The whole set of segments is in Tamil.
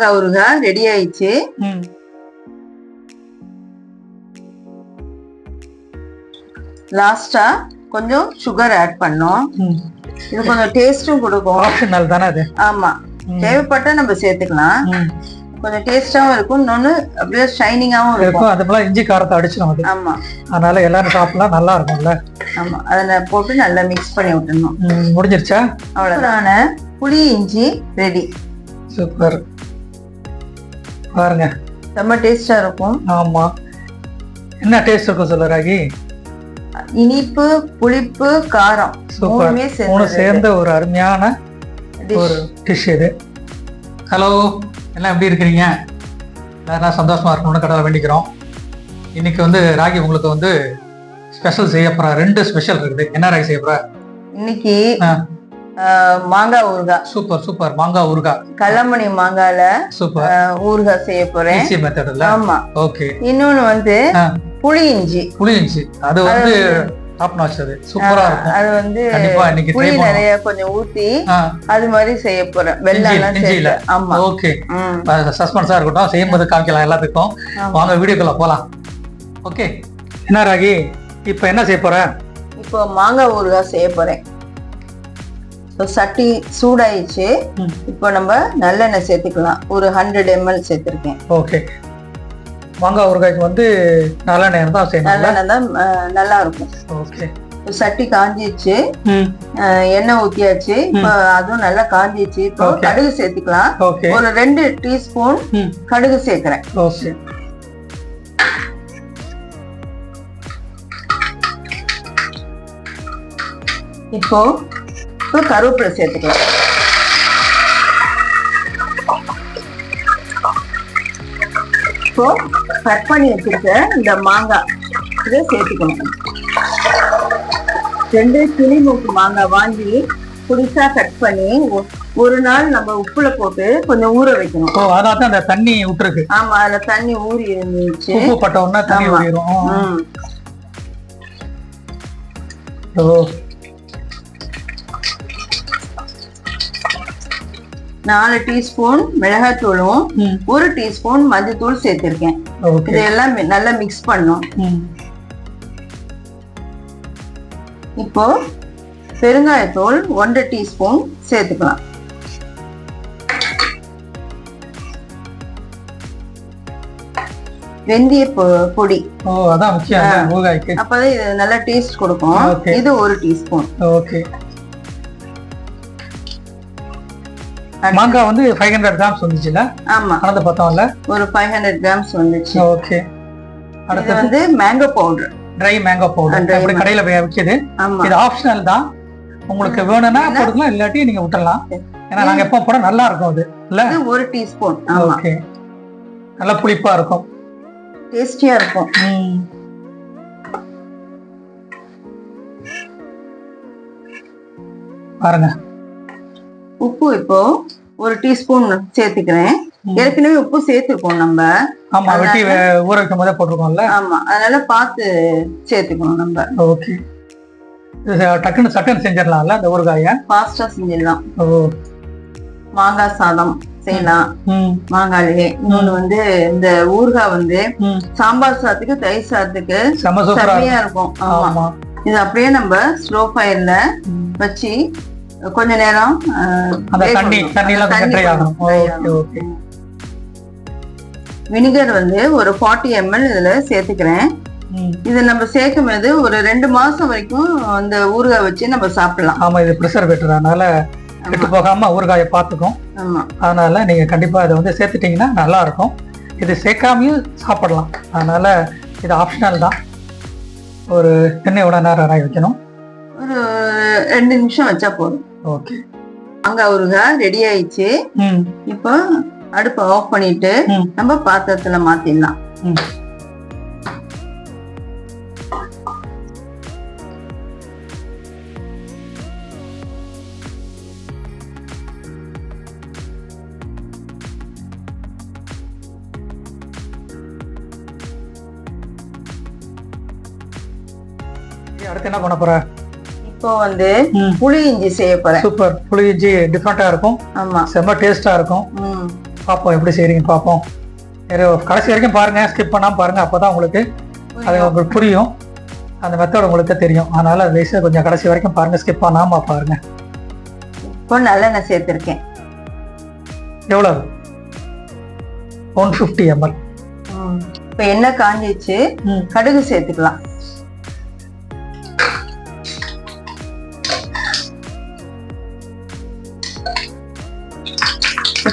மாங்காய் ஊறுகாய் ரெடி ஆயிடுச்சு. லாஸ்டா கொஞ்சம் சுகர் ஆட் பண்ணோம். இது கொஞ்சம் டேஸ்டும் கொடுக்கும். ஆப்ஷனல் தானே அது? ஆமா. தேவைப்பட்டா நம்ம சேர்த்துக்கலாம். கொஞ்சம் டேஸ்டாவும் இருக்கும். இன்னொன்னு அப்படியே ஷைனிங்காவும் இருக்கும். அது போல இஞ்சி காரத்தை அடிச்சிடும் அது. ஆமா. அதனால எல்லாரும் சாப்பிடலாம். நல்லா இருக்கும்ல. ஆமா. அதை போட்டு நல்லா மிக்ஸ் பண்ணி விட்டுறணும் ம், முடிஞ்சிருச்சா? அவ்வளவுதான. புளி இஞ்சி ரெடி சூப்பர். பாருங்க. செம்ம டேஸ்டா இருக்கும். ஆமா. என்ன டேஸ்ட் இருக்கும் சொல்ல ராகி? இனிப்பு புளிப்பு காரம். மூணுமே மூணு சேர்ந்து ஒரு அருமையான ஒரு டிஷ் இது. ஹலோ எல்லாம் எப்படி இருக்கிறீங்க? எல்லாரும் சந்தோஷமா இருக்கணும்னு கடவுளை வேண்டிக்கிறோம். இன்னைக்கு வந்து ராகி உங்களுக்கு வந்து ஸ்பெஷல் செய்ய போறா. ரெண்டு ஸ்பெஷல் இருக்குது. என்ன ராகி செய்ய போற? இன்னைக்கு மாங்காய் ஊறுகாய் சூப்பர் சூப்பர். மாங்காய் ஊறுகாய் கல்லமணி மாங்கால சூப்பர். ஊறுகாய் செய்ய போறேன். மெத்தட்ல ஆமா. ஓகே. இன்னொன்னு வந்து புளி இஞ்சி. புளியிஞ்சி அது வந்து டாப் நாச் அது. சூப்பரா இருக்கும். அது வந்து இன்னைக்கு புளி நிறைய கொஞ்சம் ஊத்தி அது மாதிரி செய்ய போறேன். வெள்ளம் இஞ்சி-. சேர்த்து ஆமா. ஓகே. சஸ்பென்ஸா இருக்கட்டும். செய்யும்போது காமிக்கலாம் எல்லாத்துக்கும். வாங்க வீடியோக்குள்ள போலாம். ஓகே. என்ன ராகி? இப்போ என்ன செய்ய போற? இப்போ மாங்காய் ஊறுகாய் செய்ய போறேன். இப்போ சட்டி சூடாயிடுச்சு. இப்போ நம்ம நல்லெண்ணெய் சேர்த்துக்கலாம். ஒரு ஹண்ட்ரட் எம்எல் சேர்த்துருக்கேன். ஓகே. மாங்காய் ஊறுகாய்க்கு வந்து நல்லெண்ணெய் தான் செய்யணும் நல்லெண்ணெய் தான் நல்லா இருக்கும் ஓகே. சட்டி ஆஹ், எண்ணெய் ஊத்தியாச்சு. இப்போ அதுவும் நல்லா காஞ்சிடுச்சு. இப்போ. கடுகு சேர்த்துக்கலாம். ஒரு ரெண்டு டீஸ்பூன் கடுகு சேர்க்கிறேன். ஓகே. இப்போ இப்போ கருவேப்பிலை சேர்த்துக்கலாம். இப்போ கட் பண்ணி வச்சிருக்க இந்த மாங்காய் இதை சேர்த்துக்கணும். ரெண்டு கிளி மூக்கு மாங்காய் வாங்கி புதுசா கட் பண்ணி ஒரு நாள் நம்ம உப்புல போட்டு கொஞ்சம் ஊற வைக்கணும். ஓ அதான் தான் அந்த தண்ணி விட்டுருக்கு ஆமா அதுல தண்ணி ஊறி இருந்துச்சு. உப்பு பட்ட உடனே தண்ணி. ஊறிடும். ஓ. நாலு டீஸ்பூன் மிளகாத்தூளும் ஒரு டீஸ்பூன் மஞ்சத்தூள் சேர்த்திருக்கேன். இதெல்லாம் நல்லா மிக்ஸ் பண்ணும் இப்போ பெருங்காயத்தூள் ஒன்றரை டீஸ்பூன் சேர்த்துக்கலாம். வெந்தய பொடி. அப்பதான் இது நல்லா டேஸ்ட் கொடுக்கும். இது ஒரு டீஸ்பூன். ஓகே. மாங்காய் வந்து ஃபைவ் ஹண்ட்ரட் கிராம்ஸ் வந்துச்சுல ஆமா. கலந்து பார்த்தோம்ல? ஒரு ஃபைவ் ஹண்ட்ரட் கிராம்ஸ் வந்துச்சு. ஓகே. இது அடுத்தது வந்து mango powder dry mango powder அப்படி. கடையில வி- விக்குது. ஆமா. இது ஆப்ஷனல் தான். உங்களுக்கு வேணும்னா. போட்டுக்கலாம் இல்லாட்டி நீங்க விட்டுறலாம். ஏன்னா நாங்க எப்போ போட நல்லா இருக்கும் அது. இல்ல? ஒரு டீஸ்பூன் ஆமா. ஓகே நல்லா புளிப்பா இருக்கும். டேஸ்டியா இருக்கும். பாருங்க. உப்பு இப்போ ஒரு டீஸ்பூன் சேர்த்துக்கிறேன். ஏற்கனவே உப்பு சேர்த்துருக்கோம் நம்ம. ஆமா வெட்டி ஊற வைக்கும் போதே போட்டிருக்கோம்ல. ஆமா அதனால பார்த்து சேர்த்துக்கணும் நம்ம. ஓகே. டக்குன்னு சட்டுன்னு செஞ்சிடலாம்ல இந்த ஊறுகாய? ஃபாஸ்டா செஞ்சிடலாம். ஓ. மாங்காய் சாதம் செய்யலாம். ம். மாங்காயிலே இன்னொன்னு வந்து இந்த ஊறுகாய் வந்து சாம்பார் சாதத்துக்கு தயிர் சாதத்துக்கு செம்மையா இருக்கும். ஆமா. இது அப்படியே நம்ம ஸ்லோ ஃபயர்ல. வச்சு கொஞ்ச நேரம் வினிகர் வந்து ஒரு ஃபார்ட்டி எம்எல் இதுல சேர்த்துக்கிறேன். இது நம்ம சேர்க்கும் போது ஒரு ரெண்டு மாசம் வரைக்கும் அந்த ஊறுகாய் வச்சு நம்ம சாப்பிடலாம். ஆமா இது ப்ரிசர்வேட்டர் அதனால கெட்டு போகாம ஊறுகாயை பார்த்துக்கும். அதனால நீங்க கண்டிப்பா இதை வந்து சேர்த்துட்டீங்கன்னா நல்லா இருக்கும். இது சேர்க்காமையும் சாப்பிடலாம். அதனால இது ஆப்ஷனல் தான். ஒரு எண்ணெய் எவ்வளோ நேரம் ராய் வைக்கணும் ஒரு ரெண்டு நிமிஷம் வச்சா போதும். ஓகே. மாங்காய் ஊறுகாய் ரெடி ஆயிடுச்சு. இப்போ அடுப்பை ஆஃப் பண்ணிட்டு. நம்ம பாத்திரத்துல மாத்திடலாம். அடுத்து என்ன பண்ண போற? இப்போ வந்து புளி இஞ்சி செய்ய போறேன். சூப்பர். புளி இஞ்சி டிஃப்ரெண்டா இருக்கும். ஆமா. செம்ம டேஸ்டா இருக்கும். ம். பார்ப்போம் எப்படி செய்றீங்கன்னு பார்ப்போம். வேற கடைசி வரைக்கும் பாருங்க. ஸ்கிப் பண்ணாம பாருங்க. அப்பதான் உங்களுக்கு அது உங்களுக்கு புரியும். அந்த மெத்தட் உங்களுக்கு தெரியும். அதனால தயவுசெய்து கொஞ்சம் கடைசி வரைக்கும் பாருங்க. ஸ்கிப் பண்ணாம பாருங்க. இப்போ நல்லெண்ணெய் சேர்த்திருக்கேன். எவ்வளவு? ஒன் ஃபிஃப்டி எம்எல் இப்போ எண்ணெய் காஞ்சிச்சு கடுகு சேர்த்துக்கலாம்.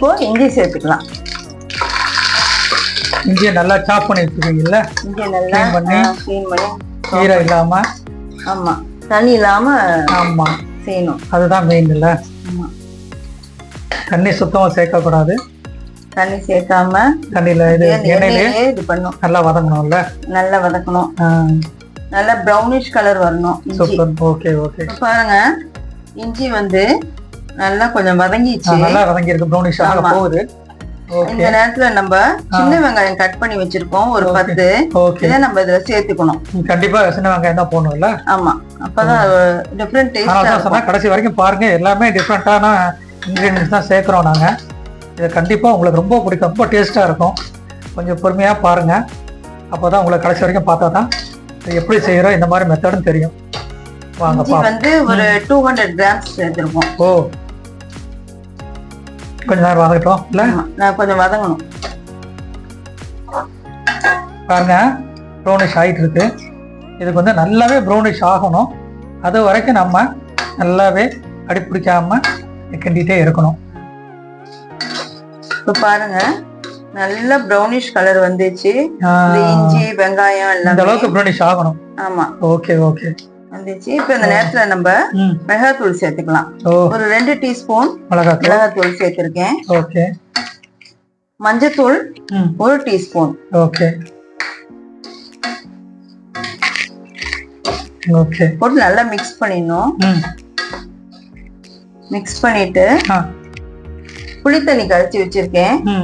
இப்போ இஞ்சி சேர்த்துக்கலாம். இஞ்சியை நல்லா சாப் பண்ணி வச்சுருக்கீங்கல்ல? இஞ்சி நல்லா பண்ணி. க்ளீன் பண்ணி ஈரம் இல்லாம? ஆமா. தண்ணி இல்லாம ஆமா. செய்யணும். அதுதான் மெயின் இல்ல. தண்ணி சுத்தமா சேர்க்கக்கூடாது. தண்ணி சேர்க்காம தண்ணியில இது எண்ணெயிலே இது பண்ணும் நல்லா வதங்கணும்ல? நல்லா வதக்கணும். நல்லா ப்ரௌனிஷ் கலர் வரணும் சூப்பர் ஓகே ஓகே பாருங்க இஞ்சி வந்து நல்லா கொஞ்சம் வதங்கிச்சு நல்லா வதங்கி இருக்கு ப்ரௌனிஷ். போகுது. இந்த நேரத்துல நம்ம சின்ன வெங்காயம் கட் பண்ணி வச்சிருக்கோம். ஒரு. பத்து. ஓகே இதை நம்ம இதுல சேர்த்துக்கணும். கண்டிப்பா சின்ன வெங்காயம் தான் போகணும்ல ஆமா. அப்பதான் டிஃப்ரெண்ட் டேஸ்ட் கடைசி வரைக்கும் பாருங்க எல்லாமே டிஃப்ரெண்டான இன்கிரீடியன்ஸ் தான் சேர்க்குறோம் நாங்க. இது கண்டிப்பா உங்களுக்கு ரொம்ப பிடிக்கும். ரொம்ப டேஸ்டா இருக்கும். கொஞ்சம் பொறுமையா பாருங்க. அப்பதான் உங்களுக்கு கடைசி வரைக்கும் பார்த்தா தான் எப்படி செய்யறோம் இந்த மாதிரி மெத்தடும் தெரியும். வாங்க வந்து ஒரு டூ ஹண்ட்ரட் கிராம்ஸ் சேர்த்திருக்கோம். ஓ. கொஞ்ச நேரம் வதங்கட்டும் இல்ல நான் கொஞ்சம் வதங்கணும். பாருங்க ப்ரௌனிஷ் ஆகிட்டு இருக்கு இதுக்கு வந்து நல்லாவே ப்ரௌனிஷ் ஆகணும். அது வரைக்கும் நம்ம நல்லாவே அடிப்பிடிக்காம கிண்டிகிட்டே இருக்கணும். இப்ப பாருங்க நல்ல ப்ரௌனிஷ் கலர் வந்துச்சு. இஞ்சி வெங்காயம் இந்த எல்லாமே. அளவுக்கு ப்ரௌனிஷ் ஆகணும். ஆமா. Okay okay. வந்துச்சு. இப்ப இந்த நேரத்துல நம்ம மிளகாத்தூள் சேர்த்துக்கலாம். ஒரு ரெண்டு டீஸ்பூன் மிளகாத்தூள். மிளகாத்தூள் சேர்த்திருக்கேன். ஓகே. மஞ்சத்தூள் ஒரு டீஸ்பூன். ஓகே. ஓகே. போட்டு நல்லா மிக்ஸ் பண்ணிடணும். மிக்ஸ் பண்ணிட்டு ஆ. புளி தண்ணி கரைச்சி வச்சிருக்கேன்.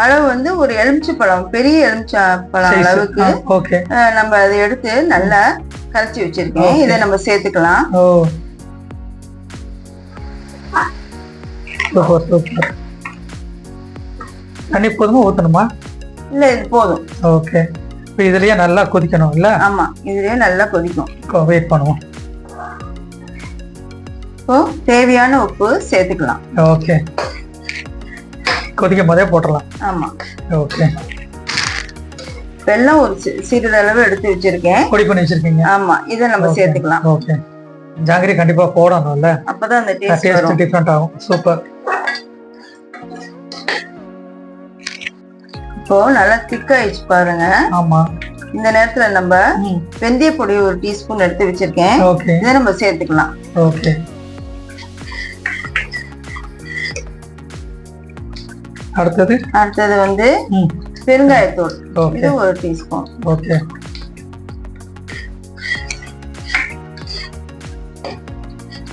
அளவு வந்து ஒரு எலுமிச்சை பழம் பெரிய எலுமிச்சை பழம் அளவுக்கு நம்ம அதை எடுத்து நல்லா கரைச்சி வச்சிருக்கேன். இதை நம்ம சேர்த்துக்கலாம். தண்ணி போதுமா? ஊற்றணுமா இல்ல இது போதும். ஓகே. இப்போ இதுலயே நல்லா கொதிக்கணும் இல்ல? ஆமா இதுலயே நல்லா கொதிக்கும். வெயிட் பண்ணுவோம். இப்போ தேவையான உப்பு சேர்த்துக்கலாம். ஓகே. கொதிக்கும் போதே போட்டுடலாம் ஆமா. ஓகே வெல்லம் ஒரு சிறிதளவு எடுத்து வச்சிருக்கேன். பொடி பண்ணி வச்சிருக்கீங்க? ஆமா இதை நம்ம. சேர்த்துக்கலாம். ஓகே ஜாங்கிரி கண்டிப்பா போடணும்ல? அப்பதான் அந்த டேஸ்ட் டேஸ்ட் டிஃப்ரெண்ட் ஆகும். சூப்பர் இப்போ நல்லா திக்காயிடுச்சு பாருங்க. ஆமா. இந்த நேரத்துல நம்ம வெந்தய பொடி ஒரு டீஸ்பூன் எடுத்து வச்சிருக்கேன். ஓகே இதை நம்ம சேர்த்துக்கலாம். ஓகே அடுத்தது? அடுத்தது வந்து பெருங்காயத்தூள். இது ஒரு டீஸ்பூன். ஓகே.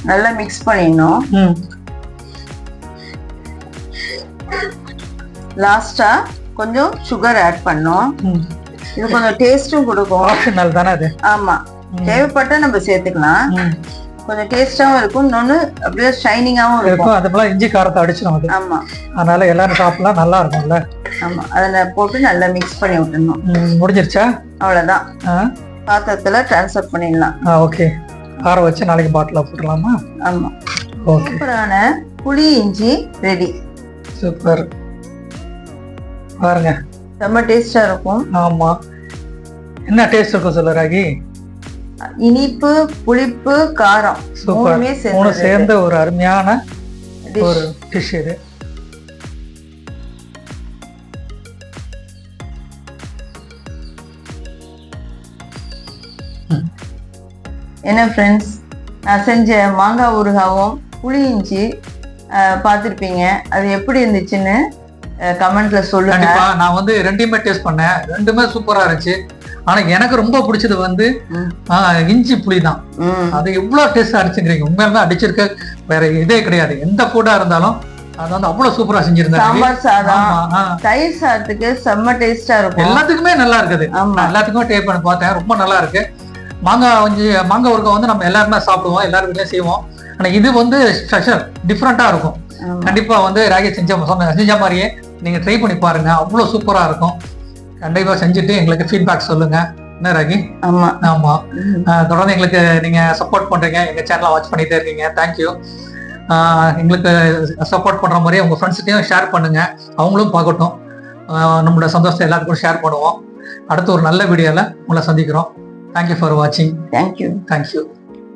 நல்லா மிக்ஸ் பண்ணிடணும். லாஸ்டா கொஞ்சம் சுகர் ஆட் பண்ணோம் இது கொஞ்சம் டேஸ்டும் கொடுக்கும். ஆப்ஷனல் தானே அது? ஆமா. தேவைப்பட்டா நம்ம சேர்த்துக்கலாம். கொஞ்சம் டேஸ்டாவும் இருக்கும். இன்னொன்னு அப்படியே ஷைனிங்காவும் இருக்கும். அது போல இஞ்சி காரத்தை அடிச்சிடும் அது ஆமா. அதனால எல்லாரும் சாப்பிடலாம். நல்லா இருக்கும்ல. ஆமா. அதை போட்டு நல்லா மிக்ஸ் பண்ணி விட்டுடணும். ம், முடிஞ்சிருச்சா? அவ்வளவுதான். ஆ? பாத்திரத்துல டிரான்ஸ்ஃபர் பண்ணிடலாம். ஆ ஓகே. ஆற வச்சு நாளைக்கு பாட்டில் போட்டுடலாமா? ஆமா. ஓகே. சூப்பரான புளி இஞ்சி ரெடி சூப்பர். பாருங்க. ரொம்ப டேஸ்டா இருக்கும். ஆமா. என்ன டேஸ்ட் இருக்கும் சொல்லு ராகி? இனிப்பு புளிப்பு காரம் மூணுமே. சேர்ந்த ஒரு அருமையான. ஒரு டிஷ் இது. என்ன ஃப்ரெண்ட்ஸ் நான் செஞ்ச மாங்காய் ஊறுகாவும் புளி இஞ்சி பார்த்திருப்பீங்க. அது எப்படி இருந்துச்சுன்னு கமெண்ட்ல சொல்லுங்க. நான் வந்து ரெண்டையுமே டேஸ்ட் பண்ணேன். ரெண்டுமே சூப்பரா இருந்துச்சு. ஆனா எனக்கு ரொம்ப பிடிச்சது வந்து இஞ்சி புளி தான். அது எவ்வளவு டேஸ்டா அடிச்சுக்கிறீங்க உண்மையாலுமே அடிச்சிருக்க வேற இதே கிடையாது. எந்த ஃபுட்டா இருந்தாலும் அது வந்து அவ்வளவு சூப்பரா செஞ்சிருந்தாங்க சாம்பார் சாதம். தயிர் சாதத்துக்கு செம்ம டேஸ்டா இருக்கும். எல்லாத்துக்குமே நல்லா இருக்குது. எல்லாத்துக்குமே டேஸ்ட் பண்ணி பார்த்தேன். ரொம்ப நல்லா இருக்கு. மாங்காய் வந்து மாங்காய் ஊறுகாய் வந்து நம்ம எல்லாருமே சாப்பிடுவோம். எல்லாரும் வீட்லயும் செய்வோம். ஆனா இது வந்து ஸ்பெஷல் டிஃப்ரெண்டா இருக்கும். கண்டிப்பா வந்து ராகி செஞ்ச செஞ்ச மாதிரியே நீங்க ட்ரை பண்ணி பாருங்க. அவ்வளோ சூப்பரா இருக்கும். கண்டிப்பா செஞ்சுட்டு எங்களுக்கு ஃபீட்பேக் சொல்லுங்க. என்ன ராகி? ஆமா. ஆமா. தொடர்ந்து எங்களுக்கு நீங்க சப்போர்ட் பண்றீங்க. எங்க சேனலை வாட்ச் பண்ணிட்டே இருக்கீங்க. தேங்க்யூ எங்களுக்கு சப்போர்ட் பண்ற மாதிரியே உங்க ஃப்ரெண்ட்ஸ்கிட்டையும் ஷேர் பண்ணுங்க. அவங்களும் பார்க்கட்டும். நம்மளோட சந்தோஷத்தை எல்லாத்துக்கும் ஷேர் பண்ணுவோம். அடுத்து ஒரு நல்ல வீடியோல உங்களை சந்திக்கிறோம். தேங்க்யூ ஃபார் வாட்சிங் தேங்க்யூ தேங்க்யூ